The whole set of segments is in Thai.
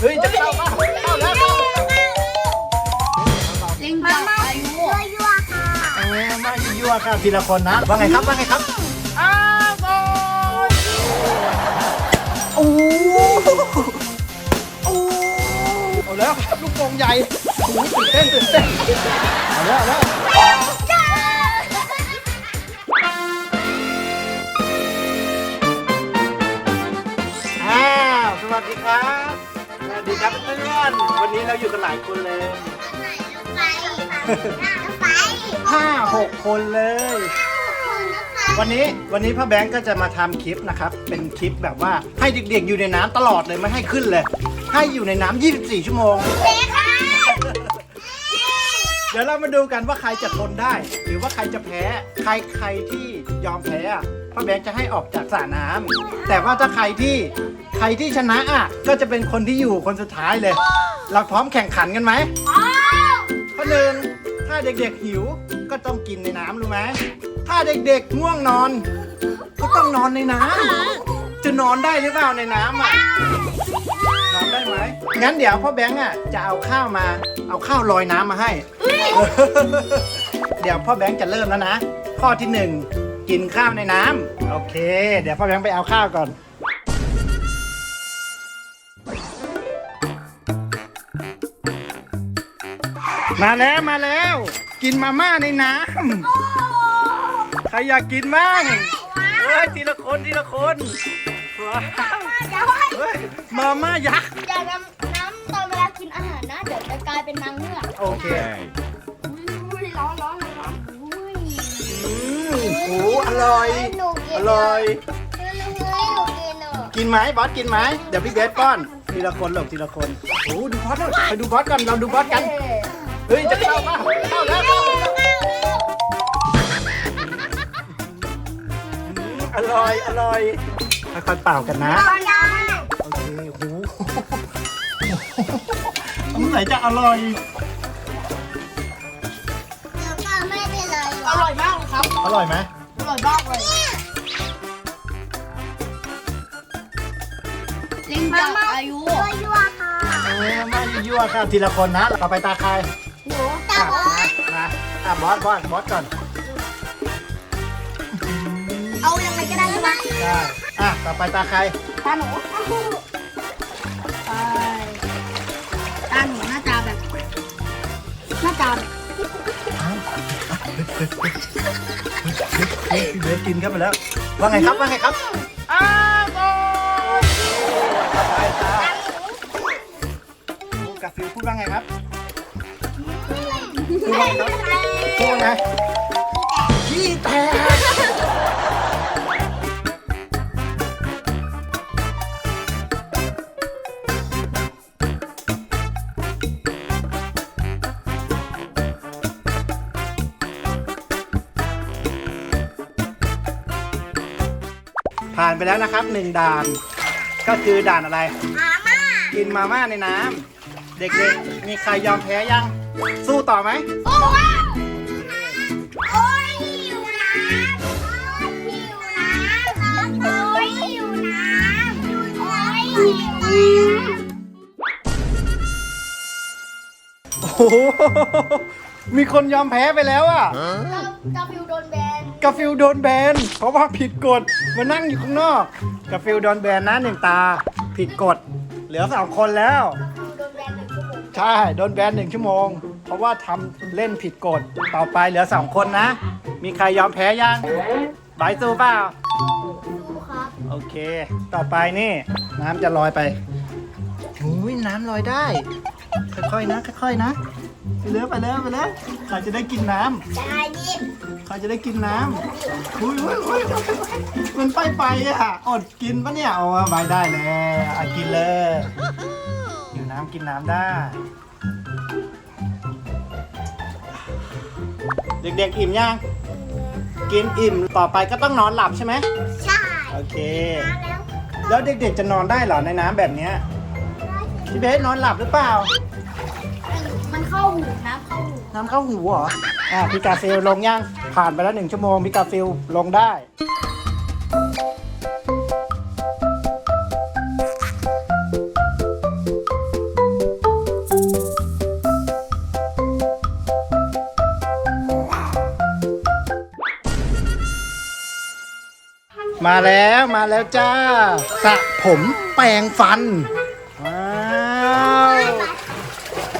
เฮ้ยจะเข้าป่ะเข้าแล้วเข้าเล่งจับอายุยั่วค่ะเออมายั่วครับทีละคนนะว่าไงครับว่าไงครับอ้าวบอลโอ้โหโอ้โหเอาแล้วครับลูกโป่งใหญ่ตื่นเต้นตื่นเต้นเอาแล้วเอาแล้วอ้าวสวัสดีครับ วันนี้เราอยู่กันหลายคนเลยไปไปห้าหกคนเลย วันนี้วันนี้พ่อแบงก์ก็จะมาทำคลิปนะครับ เป็นคลิปแบบว่าให้เด็กๆอยู่ในน้ำตลอดเลยไม่ให้ขึ้นเลย ให้อยู่ในน้ำ24 ชั่วโมง เดี๋ยวเรามาดูกันว่าใครจะทนได้ หรือว่าใครจะแพ้ ใครใครที่ยอมแพ้อะ พ่อแบงค์จะให้ออกจากสระน้ำแต่ว่าถ้าใครที่ใครที่ชนะอะก็จะเป็นคนที่อยู่คนสุดท้ายเลย เราพร้อมแข่งขันกันไหมข้อหนึ่งถ้าเด็กๆหิวก็ต้องกินในน้ำรู้ไหมถ้าเด็กๆง่วงนอน ก็ต้องนอนในน้ำจะนอนได้หรือเปล่าในน้ำอะนอนได้ไหมงั้นเดี๋ยวพ่อแบงค์อะจะเอาข้าวมา เอาข้าวลอยน้ำมาให้ เดี๋ยวพ่อแบงค์จะเริ่มแล้วนะ ข้อที่หนึ่งกินข้าวในน้ำ โอเค เดี๋ยวพ่อแบงค์ไปเอาข้าวก่อน มาแล้วมาแล้ว กินมาม่าในน้ำใครอยากกินบ้างเฮ้ยทีละคนทีละคนว้าวเดี๋ยวเฮ้ยมาม่ายักษ์เดี๋ยวน้ำน้ำตอนเวลากินอาหารนะ เดี๋ยวจะกลายเป็นนางเงือกโอเค อุ้ยร้อนร้อนร้อนอุ้ยอืม โอ้อร่อย หนูกินอร่อยเฮ้ยหนูกินอะกินไหมบอสกินไหมเดี๋ยวพี่เบสป้อน ทีละคนหลบทีละคนโอ้ดูบอสด้วยไปดูบอสกันเราดูบอสกัน เฮ้ยจะเข้าป่ะเข้าแล้วเข้าแล้วอืมอร่อยอร่อยค่อยๆเป่ากันนะร้อนร้อนโอเคโอ้โหสงสัยจะอร่อย รอร่อยมากเลยครับ อร่อยไหมอร่อยมากเลยเล่งจับอายุยั่วๆค่ะเออมายั่วครับทีละคนนะต่อไปตาใครหนูตาอะบอมาดมาอะบอสบอสบอสก่อนเอายังไงก็ได้ใช่ไหมได้อะต่อไปตาใครตาหนู เฮ้ยพี่เบสกินเข้าไปแล้ว ว่าไงครับ ว่าไงครับอ้าวโอเคต่อไปตาพูดกับฟิวพูดว่าไงครับพูดว่าไงพี่แต ผ่านไปแล้วนะครับหนึ่งด่าน ก็คือด่านอะไร มาม่ากินมาม่าในน้ำเด็กๆ มีใครยอมแพ้ยัง สู้ต่อไหมโอ้ว้าวโอ้ยหิวน้ำหิวน้ำโอ้ยหิวน้ำโอ้ยหิวน้ำโอ้โหมีคนยอมแพ้ไปแล้วอะ กาฟิวโดนแบนกาฟิลโดนแบนเพราะว่าผิดกฎมานั่งอยู่ข้างนอก กาฟิลโดนแบนนะหนึ่งตา ผิดกฎเหลือสองคนแล้วโดนแบนหนึ่งชั่วโมงใช่ โดนแบนหนึ่งชั่วโมง เพราะว่าทำเล่นผิดกฎต่อไปเหลือสองคนนะ มีใครยอมแพ้ยังบายสู้เปล่าดูครับโอเค ต่อไปนี่ น้ำจะลอยไปหูยน้ำลอยได้ ค่อยๆนะ ค่อยๆนะ ไปเลยไปเลยไปเลยใครจะได้กินน้ำได้ดิบใครจะได้กินน้ำอุ้ยอุ้ยอุ้ยมันไปไปอะอดกินปะเนี่ยเอาไปได้เลยอะกินเลยอยู่น้ำกินน้ำได้ เด็กๆอิ่มยังกินอิ่มต่อไปก็ต้องนอนหลับใช่ไหมใช่โอเค แล้วแล้วเด็กๆจะนอนได้เหรอในน้ำแบบเนี้ยพี่เบสนอนหลับหรือเปล่ามัน ข้าหูน้ำเข้าหูน้ำเข้าหูเหรอ อ่าพิกาฟิลลงยังผ่านไปแล้วหนึ่งชั่วโมงพิกาฟิลลงได้ มาแล้วมาแล้วจ้าสระผมแปรงฟัน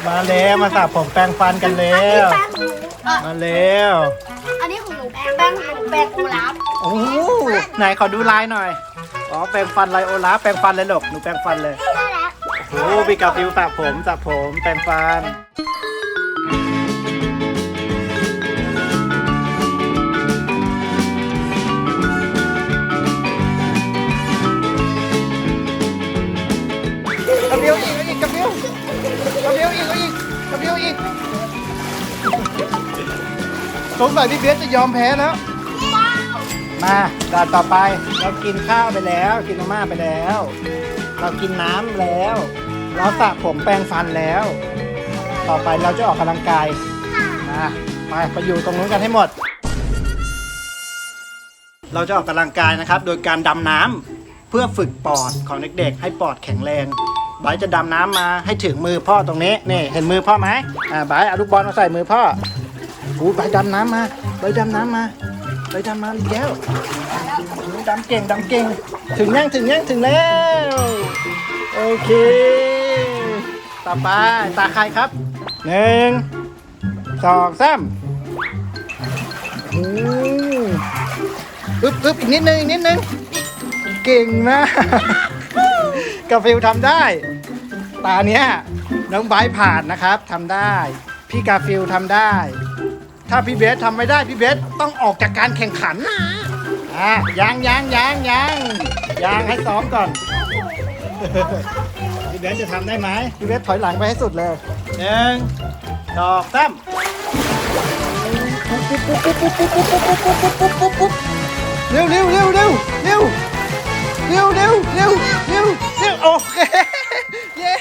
มาแล้วมาสระผมแปรงฟันกันแล้วแป้งหนูเอ่อมาแล้วอันนี้ของหนูแป้งแป้งของหนูแป้งโอลาฟโอ้โหไหนขอดูลายหน่อยอ๋อแปรงฟันไรโอลาฟแปรงฟันเลยหรอกหนูแปรงฟันเลย ได้แล้วโอ้โหพี่กาฟิวสระผมสระผมแปรงฟัน สงสัยพี่เบียสจะยอมแพ้แล้ว มาด่านต่อไปเรากินข้าวไปแล้ว กินมาม่าไปแล้ว เรากินน้ำแล้ว เราสระผมแปรงฟันแล้ว ต่อไปเราจะออกกำลังกายมาไปไปอยู่ตรงนู้นกันให้หมด เราจะออกกำลังกายนะครับ โดยการดำน้ำเพื่อฝึกปอดของเด็กๆ ให้ปอดแข็งแรงไบร์ทจะดำน้ำมาให้ถึงมือพ่อตรงนี้นี่เห็นมือพ่อไหมอ่าไบร์ทเอาลูกบอลมาใส่มือพ่อ กูไบดำน้ำมาไบดำน้ำมาไบดำน้ำอีกแล้วดำเก่งดำเก่ง ถึงยังถึงยังถึงแล้ว โอเค ต่อไปตาใครครับหนึ่งสองสามอ้อึ๊บอึ๊บอีกนิดนึงอีกนิดนึง เก่งมากกาฟิลทำได้ ตาเนี้ยน้องไบผ่านนะครับทำได้ พี่กาฟิลทำได้ ถ้าพี่เบสทำไม่ได้พี่เบสต้องออกจากการแข่งขันอะยังยังยังยังยังให้ซ้อมก่อน พี่เบสจะทำได้ไหมพี่เบสถอยหลังไปให้สุดเลยหนึ่งสองสามเร็วเร็วเร็วเร็วเร็วเร็วเร็วเร็วเร็วเร็วโอเคเย้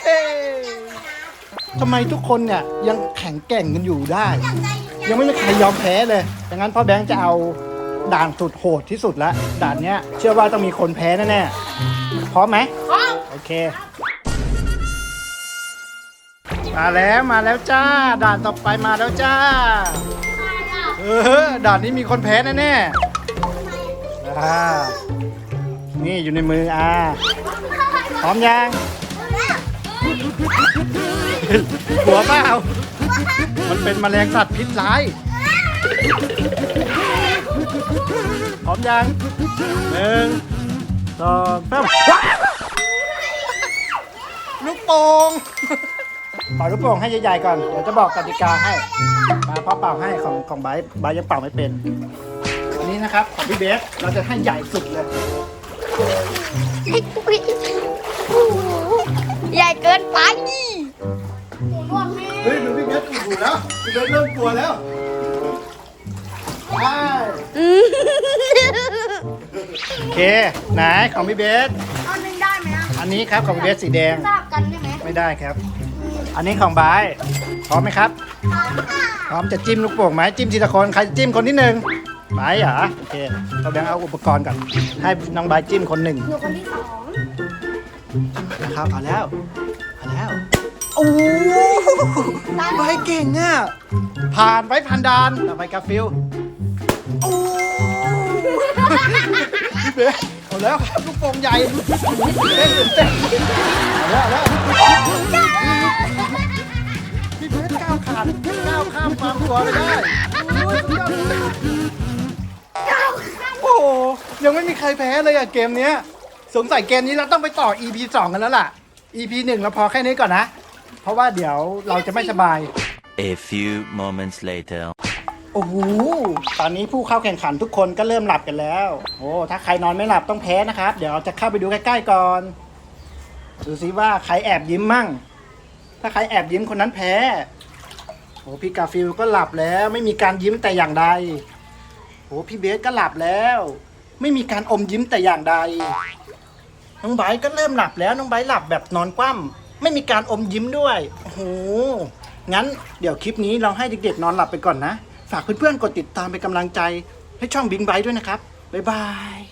ทำไมทุกคนเนี่ยยังแข็งแกร่งกันอยู่ได้ ยังไม่มีใครยอมแพ้เลยดังนั้นพ่อแบงค์จะเอาด่านสุดโหดที่สุดละด่านเนี้ย เชื่อว่าต้องมีคนแพ้แน่ๆพร้อมไหมโอเค มาแล้วมาแล้วจ้า ด่านต่อไปมาแล้วจ้า เออด่านนี้มีคนแพ้แน่ๆอ่านี่อยู่ในมืออ่าพร้อมยังกลัวเปล่า มันเป็นแมลงสัตว์พิษร้ายพร้อมยังหนึ่งสองสามลูกโป่งเป่าลูกโป่งให้ใหญ่ๆก่อน เดี๋ยวจะบอกกติกาให้ มาพ่อเป่าให้ของของไบร์ไบร์ยังเป่าไม่เป็นอันนี้นะครับของพี่เบสเราจะให้ใหญ่สุดเลย ใหญ่เกินไปเฮ้ยดูพี่เบสถูกแล้วพี่เบสเริ่มกลัวแล้วไปโอเค ไหนของพี่เบส เอาหนึ่งได้ไหมอะอันนี้ครับของพี่เบสสีแดง สลับกันได้ไหมไม่ได้ครับ อันนี้ของบายพร้อมไหมครับ พร้อมจะจิ้มลูกโป่งไหมจิ้มทีละคนใครจะจิ้มคนที่หนึ่งบายเหรอโอเคเราแบ่งเอาอุปกรณ์ก่อนให้น้องบายจิ้มคนหนึ่งหนูคนที่สองนะครับเอาแล้วเอาแล้ว โอ้บายเก่งอะ ผ่านไปผ่านดานต่อไปกาฟิลโอ้พี่เบสเอาแล้วครับลูกโป่งใหญ่เต้นเต้นเอาแล้วเอาแล้วพี่เพื่อนก้าวขาดก้าวข้ามความกลัวไปได้โอ้ยสุดยอดเลยโอ้โหยังไม่มีใครแพ้เลยอะเกมเนี้ยสงสัยเกมนี้เราต้องไปต่อ EP 2 กันแล้วล่ะ EP 1เราพอแค่นี้ก่อนนะ เพราะว่าเดี๋ยวเราจะไม่สบาย A few moments later. โอ้โห ตอนนี้ผู้เข้าแข่งขันทุกคนก็เริ่มหลับกันแล้ว โอ้ ถ้าใครนอนไม่หลับต้องแพ้นะครับ เดี๋ยวเราจะเข้าไปดูใกล้ๆก่อน ดูซิว่าใครแอบยิ้มมั่ง ถ้าใครแอบยิ้มคนนั้นแพ้ โอ้พี่กาฟิลก็หลับแล้ว ไม่มีการยิ้มแต่อย่างใด โอ้พี่เบสก็หลับแล้ว ไม่มีการอมยิ้มแต่อย่างใด น้องไบร์ทก็เริ่มหลับแล้ว น้องไบร์ทหลับแบบนอนคว่ำ ไม่มีการอมยิ้มด้วยโอ้โหงั้นเดี๋ยวคลิปนี้เราให้เด็กๆนอนหลับไปก่อนนะ ฝากเพื่อนๆกดติดตามเป็นกำลังใจให้ช่องบิงไบด้วยนะครับ บ๊ายบาย